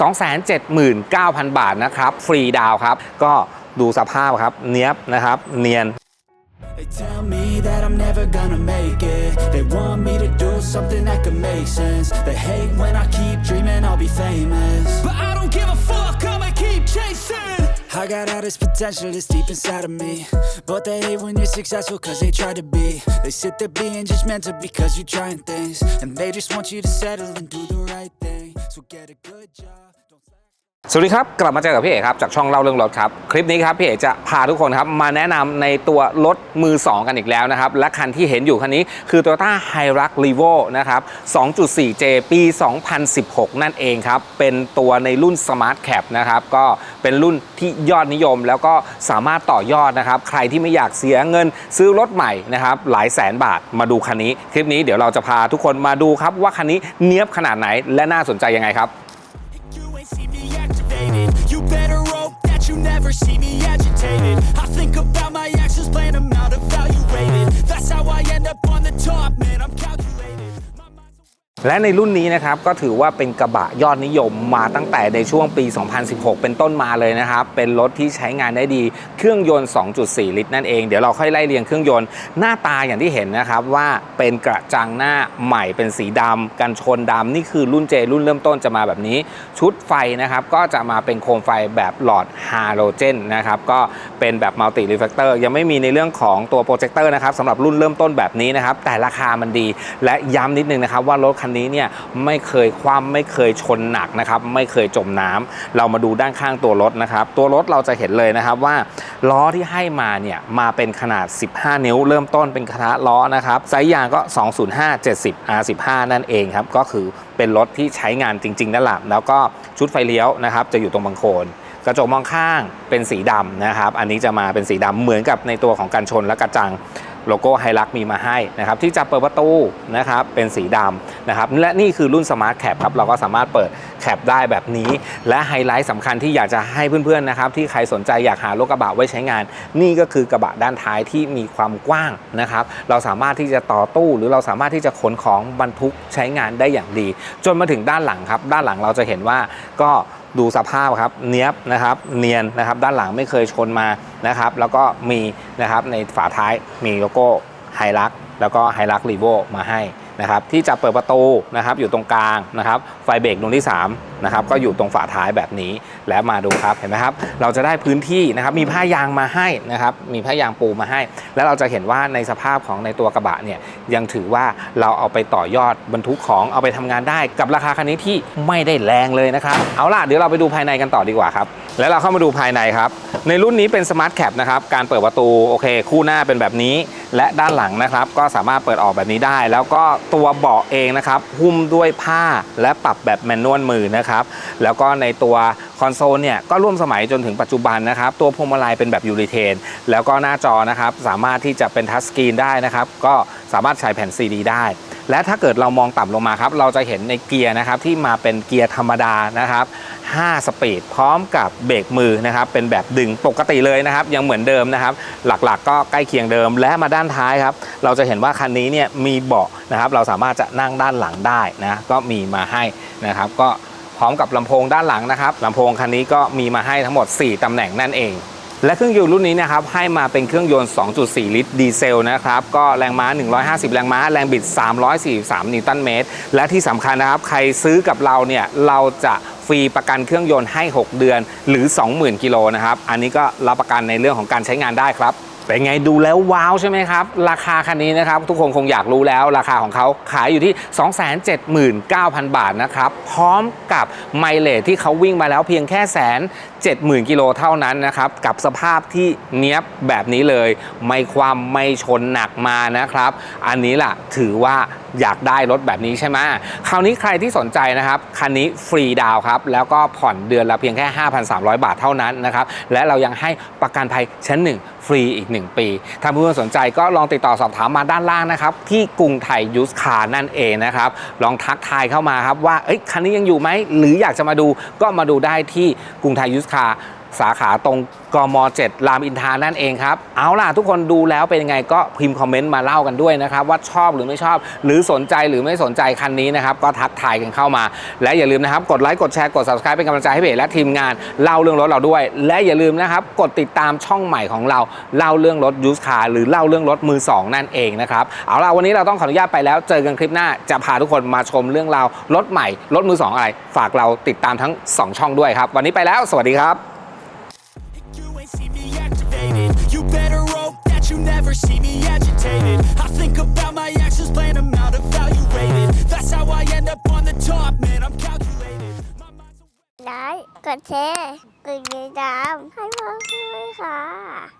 279,000 บาทนะครับ ฟรีดาวครับ ก็ดูสภาพครับ เนี้ยบนะครับ เนียน They tell me that I'm never gonna make it. They want me to do something that could make sense. They hate when I keep dreaming I'll be famous. But I don't give a fuck, I'ma keep chasing. I got all this potential that's deep inside of me. But they hate when you're successful cause they try to be. They sit there being judgmental because you're trying things. And they just want you to settle and do the right thing. So get a good job. สวัสดีครับ กลับมาเจอกับพี่เอกครับ จากช่องเล่าเรื่องรถครับ คลิปนี้ครับพี่เอกจะพาทุกคนครับ มาแนะนำในตัวรถมือ 2 กันอีกแล้วนะครับ และคันที่เห็นอยู่คันนี้คือ Toyota Hilux Revo นะครับ 2.4J ปี 2016 นั่นเองครับ เป็นตัวในรุ่น Smart Cap นะครับ ก็เป็นรุ่นที่ยอดนิยม แล้วก็สามารถต่อยอดนะครับ ใครที่ไม่อยากเสียเงินซื้อรถใหม่นะครับหลายแสนบาทมาดูคันนี้ คลิปนี้เดี๋ยวเราจะพาทุกคนมาดูครับว่าคันนี้เนี้ยบขนาดไหนและน่าสนใจยังไงครับ never see me agitated. I think about my actions, plan them out, evaluated. That's how I end up และในรุ่นนี้นะครับก็ถือว่าเป็นกระบะยอดนิยมมาตั้งแต่ในช่วงปี 2016 เป็นต้นมาเลยนะครับ เป็นรถที่ใช้งานได้ดี เครื่องยนต์ 2.4 ลิตรนั่นเอง เดี๋ยวเราค่อยไล่เรียงเครื่องยนต์ หน้าตาอย่างที่เห็นนะครับว่าเป็นกระจังหน้าใหม่เป็นสีดำกันชนดำนี่คือรุ่นเจรุ่นเริ่มต้นจะมาแบบนี้ ชุดไฟนะครับก็จะมาเป็นโคมไฟแบบหลอดฮาโลเจนนะครับก็เป็นแบบมัลติรีเฟกเตอร์ยังไม่มีในเรื่องของตัวโปรเจคเตอร์นะครับสำหรับรุ่นเริ่มต้นแบบนี้นะครับแต่ราคามันดี และย้ำนิดนึงนะครับว่ารถคันนี้เนี่ยไม่เคยคว่ำไม่เคยชนหนักนะครับไม่เคยจมน้ำเรามาดูด้านข้างตัวรถนะครับ ตัวรถเราจะเห็นเลยนะครับว่าล้อที่ให้มาเนี่ยมาเป็นขนาด 15 นิ้ว เริ่มต้นเป็นคณะล้อนะครับไซส์ยางก็ 205 70 R15 นั่นเองครับก็คือเป็นรถที่ใช้งานจริงๆนั่นแหละแล้วก็ชุดไฟเลี้ยวนะครับจะอยู่ตรงบังโคลนกระจกมองข้างเป็นสีดำนะครับ อันนี้จะมาเป็นสีดำเหมือนกับในตัวของกันชนและกระจัง โลโก้ไฮลักมีมาให้นะครับที่จะเปิดประตูนะครับเป็นสีดำนะครับและนี่คือรุ่นสมาร์ทแคปครับเราก็สามารถเปิดแคปได้แบบนี้ และไฮไลท์สำคัญที่อยากจะให้เพื่อนๆนะครับที่ใครสนใจอยากหารถกระบะไว้ใช้งาน นี่ก็คือกระบะด้านท้ายที่มีความกว้างนะครับเราสามารถที่จะต่อตู้ หรือเราสามารถที่จะขนของบรรทุกใช้งานได้อย่างดี จนมาถึงด้านหลังครับ ด้านหลังเราจะเห็นว่าก็ ดูสภาพครับเนี้ยบนะครับเนียนนะครับด้านหลังไม่เคยชนมานะครับแล้วก็มีนะครับในฝาท้ายมีโลโก้ไฮรักแล้วก็ไฮรักรีโวมาให้นะครับที่จะเปิดประตูนะครับอยู่ตรงกลางนะครับไฟเบรกดวงที่ 3 นะครับก็อยู่ตรงฝาท้ายแบบนี้แล้วมาดูครับเห็นไหมครับ เราจะได้พื้นที่นะครับมีผ้ายางมาให้นะครับมีผ้ายางปูมาให้ แล้วเราจะเห็นว่าในสภาพของในตัวกระบะเนี่ยยังถือว่าเราเอาไปต่อยอดบรรทุกของเอาไปทำงานได้ กับราคาคันนี้ที่ไม่ได้แรงเลยนะครับเอาล่ะเดี๋ยวเราไปดูภายในกันต่อดีกว่าครับแล้วเราเข้ามาดูภายในครับ ในรุ่นนี้เป็นสมาร์ทแคปนะครับการเปิดประตูโอเค คู่หน้าเป็นแบบนี้ และด้านหลังนะครับ ก็สามารถเปิดออกแบบนี้ได้ แล้วก็ตัวเบาะเองนะครับหุ้มด้วยผ้าและปรับแบบแมนนวลมือนะครับแล้วก็ในตัวคอนโซลเนี่ยก็ร่วมสมัยจนถึงปัจจุบันนะครับ ตัวพวงมาลัยเป็นแบบยูริเทน แล้วก็หน้าจอนะครับสามารถที่จะเป็นทัชสกรีนได้นะครับ ก็สามารถใช้แผ่นซีดีได้ และถ้าเกิดเรามองต่ำลงมาครับ เราจะเห็นในเกียร์นะครับที่มาเป็นเกียร์ธรรมดานะครับ5 สปีดพร้อมกับเบรกมือนะครับเป็นแบบดึงปกติเลยนะครับ ยังเหมือนเดิมนะครับ หลักๆก็ใกล้เคียงเดิมและมาด้านท้ายครับ เราจะเห็นว่าคันนี้เนี่ยมีเบาะนะครับ เราสามารถจะนั่งด้านหลังได้นะก็มีมาให้นะครับ ก็ พร้อมกับลำโพงด้านหลังนะครับลำโพงคันนี้ก็มีมาให้ทั้งหมด 4ตำแหน่งนั่นเอง และเครื่องยนต์รุ่นนี้นะครับให้มาเป็นเครื่องยนต์ 2.4 ลิตรดีเซลนะครับก็แรงม้า 150 แรงม้า แรงบิด 343 นิวตันเมตร และที่สำคัญนะครับใครซื้อกับเราเนี่ยเราจะฟรีประกันเครื่องยนต์ให้ 6 เดือนหรือ 20,000 กิโลนะครับ อันนี้ก็รับประกันในเรื่องของการใช้งานได้ครับ เป็นไงดูแล้วว้าวใช่ไหมครับ ราคาคันนี้นะครับ ทุกคนคงอยากรู้แล้วราคาของเขาขายอยู่ที่ 279,000 บาทนะครับ พร้อมกับไมเลทที่เขาวิ่งมาแล้วเพียงแค่แสน70,000กิโลเท่านั้นนะครับ กับสภาพที่เนี้ยบแบบนี้เลย ไม่ความไม่ชนหนักมานะครับ อันนี้ล่ะถือว่าอยากได้รถแบบนี้ใช่ไหมคราวนี้ใครที่สนใจนะครับ คันนี้ฟรีดาวครับ แล้วก็ผ่อนเดือนละเพียงแค่ 5,300 บาทเท่านั้นนะครับ และเรายังให้ประกันภัยชั้นหนึ่งฟรีอีก 1 ปี ถ้าเพื่อนสนใจก็ลองติดต่อสอบถามมาด้านล่างนะครับ ที่กรุงไทยยูสคาร์นั่นเองนะครับ ลองทักทายเข้ามาครับว่าเอ้ยคันนี้ยังอยู่ไหมหรืออยากจะมาดูก็มาดูได้ที่กรุงไทยยูสคาร์ สาขาตรงกม7รามอินทานั่นเองครับ เอาล่ะทุกคนดูแล้วเป็นยังไงก็พิมพ์คอมเมนต์มาเล่ากันด้วยนะครับ ว่าชอบหรือไม่ชอบ หรือสนใจหรือไม่สนใจคันนี้นะครับ ก็ทักทายกันเข้ามา และอย่าลืมนะครับ กดไลค์กดแชร์กด subscribe เป็นกำลังใจให้เพจและทีมงานเล่าเรื่องรถเราด้วย และอย่าลืมนะครับกดติดตามช่องใหม่ของเราเล่าเรื่องรถยูสคาร์หรือเล่าเรื่องรถมือสองนั่นเองนะครับเอาล่ะวันนี้เราต้องขออนุญาตไปแล้วเจอกันคลิปหน้าจะพาทุกคนมาชมเรื่องราวรถใหม่รถมือสองอะไร ฝากเราติดตามทั้งสองช่องด้วยครับ วันนี้ไปแล้ว สวัสดีครับ better hope that you never see me agitated. I think about my actions, plan them out, evaluated. That's how I end up on the top, man. I'm calculated. Đấy, còn thế, cùng với đám, hãy mong?